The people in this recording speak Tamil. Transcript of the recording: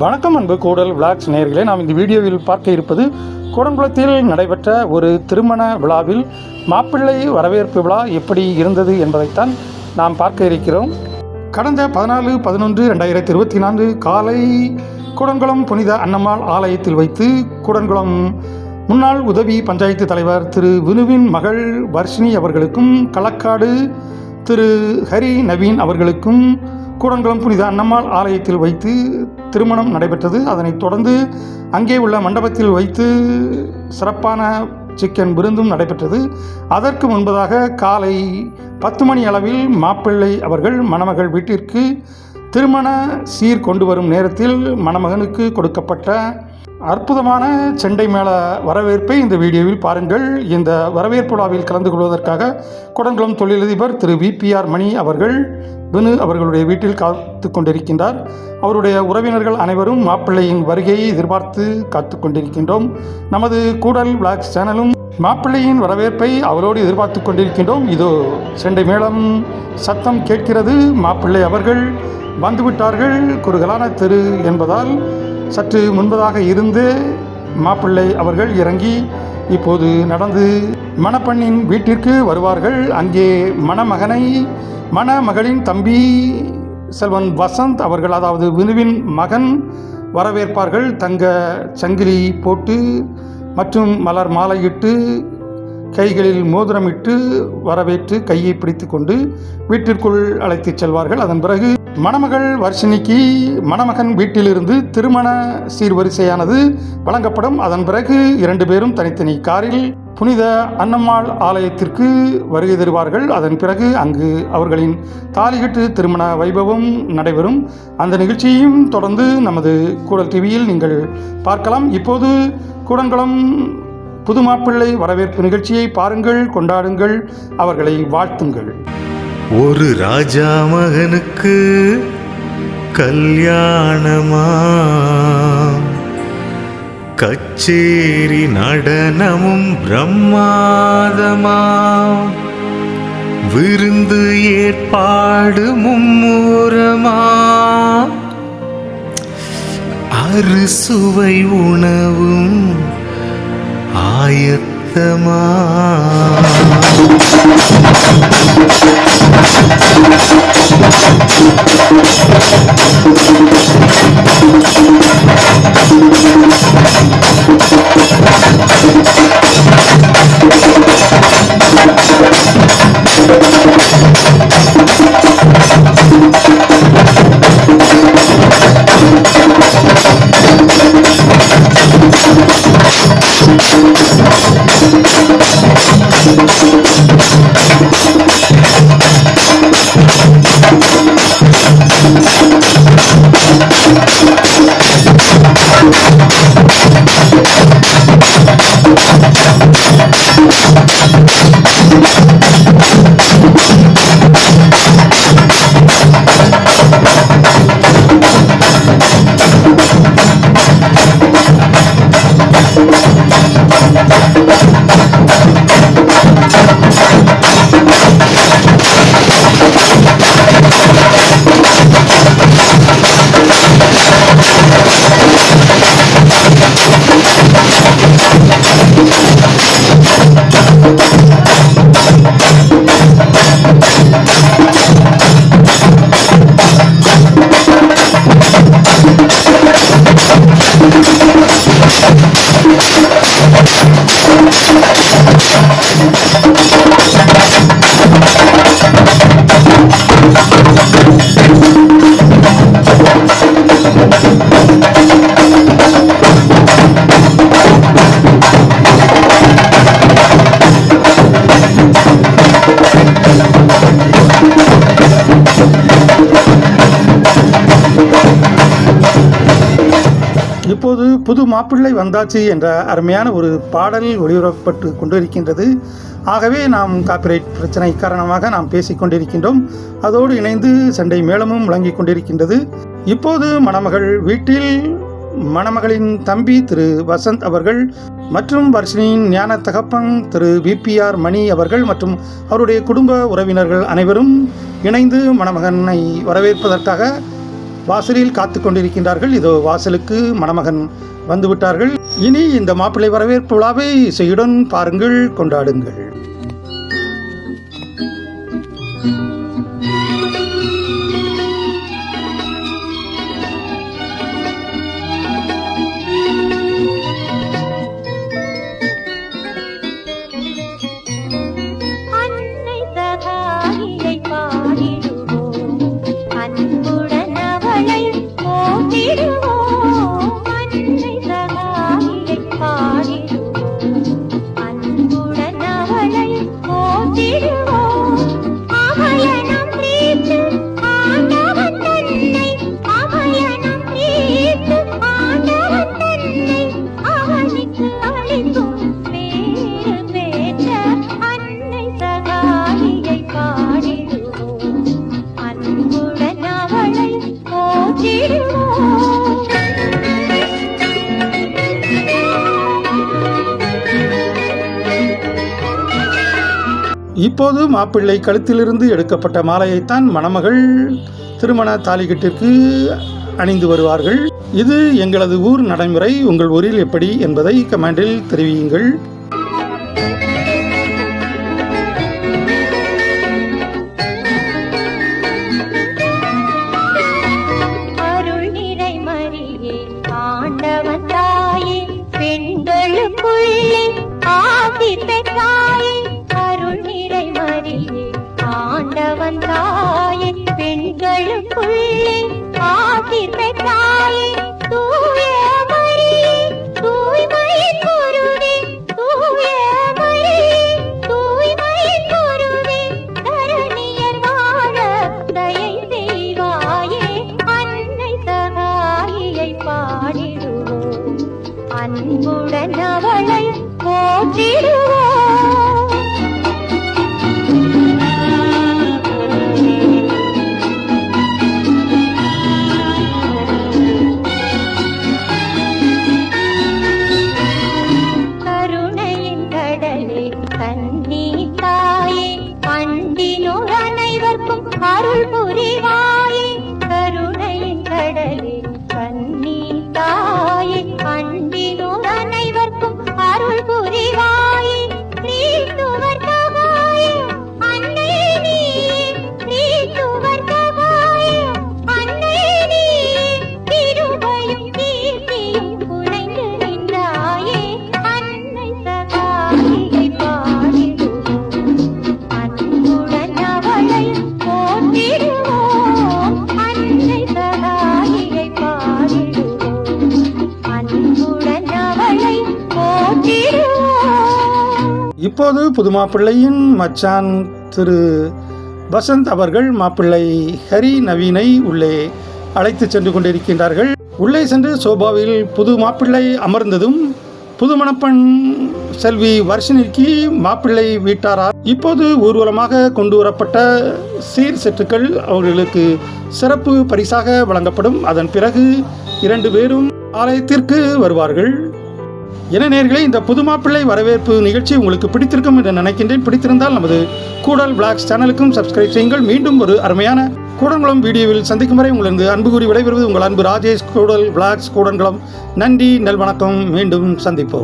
வணக்கம் அன்பு கூடல் விளாக்ஸ் நேயர்களே நாம் இந்த வீடியோவில் பார்க்க இருப்பது கூடங்குளத்தில் நடைபெற்ற ஒரு திருமண விழாவில் மாப்பிள்ளை வரவேற்பு விழா எப்படி இருந்தது என்பதைத்தான் நாம் பார்க்க இருக்கிறோம். கடந்த பதினாலு பதினொன்று ரெண்டாயிரத்தி இருபத்தி நான்கு காலை கூடங்குளம் புனித அன்னம்மாள் ஆலயத்தில் வைத்து கூடங்குளம் முன்னாள் உதவி பஞ்சாயத்து தலைவர் திரு வினுவின் மகள் வர்ஷினி அவர்களுக்கும் களக்காடு திரு ஹரி நவீன் அவர்களுக்கும் கூடங்குளம் புனித அன்னம்மாள் ஆலயத்தில் வைத்து திருமணம் நடைபெற்றது. அதனைத் தொடர்ந்து அங்கே உள்ள மண்டபத்தில் வைத்து சிறப்பான சிக்கன் விருந்தும் நடைபெற்றது. அதற்கு முன்பதாக காலை பத்து மணி அளவில் மாப்பிள்ளை அவர்கள் மணமகள் வீட்டிற்கு திருமண சீர் கொண்டு வரும் நேரத்தில் மணமகனுக்கு கொடுக்கப்பட்ட அற்புதமான செண்டை மேள வரவேற்பை இந்த வீடியோவில் பாருங்கள். இந்த வரவேற்பு விழாவில் கலந்து கொள்வதற்காக குடங்குளம் தொழிலதிபர் திரு விபிஆர் மணி அவர்கள் வினு அவர்களுடைய வீட்டில் காத்து கொண்டிருக்கின்றார். அவருடைய உறவினர்கள் அனைவரும் மாப்பிள்ளையின் வருகையை எதிர்பார்த்து காத்து கொண்டிருக்கின்றோம். நமது கூடல் விளாக்ஸ் சேனலும் மாப்பிள்ளையின் வரவேற்பை அவரோடு எதிர்பார்த்து கொண்டிருக்கின்றோம். இதோ செண்டை மேளம் சத்தம் கேட்கிறது. மாப்பிள்ளை அவர்கள் வந்துவிட்டார்கள். குறுகலான தெரு என்பதால் சற்று முன்பதாக இருந்து மாப்பிள்ளை அவர்கள் இறங்கி இப்போது நடந்து மணப்பெண்ணின் வீட்டிற்கு வருவார்கள். அங்கே மணமகனை மணமகளின் தம்பி செல்வன் வசந்த் அவர்கள் அதாவது வினுவின் மகன் வரவேற்பார்கள். தங்க சங்கிலி போட்டு மற்றும் மலர் மாலையிட்டு கைகளில் மோதிரமிட்டு வரவேற்று கையை பிடித்து கொண்டு வீட்டிற்குள் அழைத்துச் செல்வார்கள். அதன் பிறகு மணமகள் வர்ஷினிக்கு மணமகன் வீட்டிலிருந்து திருமண சீர்வரிசையானது வழங்கப்படும். அதன் பிறகு இரண்டு பேரும் தனித்தனி காரில் புனித அன்னம்மாள் ஆலயத்திற்கு வருகை தருவார்கள். அதன் பிறகு அங்கு அவர்களின் தாலிகட்டு திருமண வைபவம் நடைபெறும். அந்த நிகழ்ச்சியையும் தொடர்ந்து நமது கூடல் டிவியில் நீங்கள் பார்க்கலாம். இப்போது கூடங்குளம் புது மாப்பிள்ளை வரவேற்பு நிகழ்ச்சியை பாருங்கள் கொண்டாடுங்கள் அவர்களை வாழ்த்துங்கள். ஒரு ராஜா மகனுக்கு கல்யாணமா கச்சேரி நடனமும் பிரம்மாதமா விருந்து ஏற்பாடு மும்முரமா அறுசுவை உணவும் ஆயத்தமா இப்போது you புது மாப்பிள்ளை வந்தாச்சு என்ற அருமையான ஒரு பாடல் ஒளிபரப்பட்டு கொண்டிருக்கின்றது. ஆகவே நாம் காப்பிரைட் பிரச்சனை காரணமாக நாம் பேசிக் கொண்டிருக்கின்றோம். அதோடு இணைந்து சண்டை மேளமும் விளங்கிக் கொண்டிருக்கின்றது. இப்போது மணமகள் வீட்டில் மணமகளின் தம்பி திரு வசந்த் அவர்கள் மற்றும் வர்ஷினியின் ஞான தகப்பன் திரு விபிஆர் மணி அவர்கள் மற்றும் அவருடைய குடும்ப உறவினர்கள் அனைவரும் இணைந்து மணமகனை வரவேற்பதற்காக வாசலில் காத்து கொண்டிருக்கின்றார்கள் இதோ வாசலுக்கு மணமகன் வந்துவிட்டார்கள். இனி இந்த மாப்பிள்ளை வரவேற்பு விழாவை இசையுடன் பாருங்கள் கொண்டாடுங்கள். இப்போது மாப்பிள்ளை கழுத்திலிருந்து எடுக்கப்பட்ட மாலையைத்தான் மணமகள் திருமண தாலிகட்டிற்கு அணிந்து வருவார்கள். இது எங்களது ஊர் நடைமுறை. உங்கள் ஊரில் எப்படி என்பதை கமெண்டில் தெரிவியுங்கள். பெண்களுக்குள்ளே ஆகிற தாயே இப்போது புது மாப்பிள்ளையின் மச்சான் திரு வசந்த் அவர்கள் மாப்பிள்ளை ஹரி நவீனை உள்ளே அழைத்து சென்று கொண்டிருக்கின்றார்கள். உள்ளே சென்று சோபாவில் புது மாப்பிள்ளை அமர்ந்ததும் புது மணப்பெண் செல்வி வர்ஷினிக்கு மாப்பிள்ளை வீட்டாரார். இப்போது ஊர்வலமாக கொண்டு வரப்பட்ட சீர் செட்டுக்கள் அவர்களுக்கு சிறப்பு பரிசாக வழங்கப்படும். அதன் பிறகு இரண்டு பேரும் ஆலயத்திற்கு வருவார்கள். என நேர்களே இந்த புது மாப்பிள்ளை வரவேற்பு நிகழ்ச்சி உங்களுக்கு பிடித்திருக்கும் என்று நினைக்கின்றேன். பிடித்திருந்தால் நமது கூடல் பிளாக்ஸ் சேனலுக்கும் சப்ஸ்கிரைப் செய்யுங்கள். மீண்டும் ஒரு அருமையான கூடங்குளம் வீடியோவில் சந்திக்கும் வரை உங்களிருந்து அன்பு கூறி விடைபெறுவது உங்கள் அன்பு ராஜேஷ் கூடல் பிளாக்ஸ் கூடங்குளம் நன்றி நல்வணக்கம். மீண்டும் சந்திப்போம்.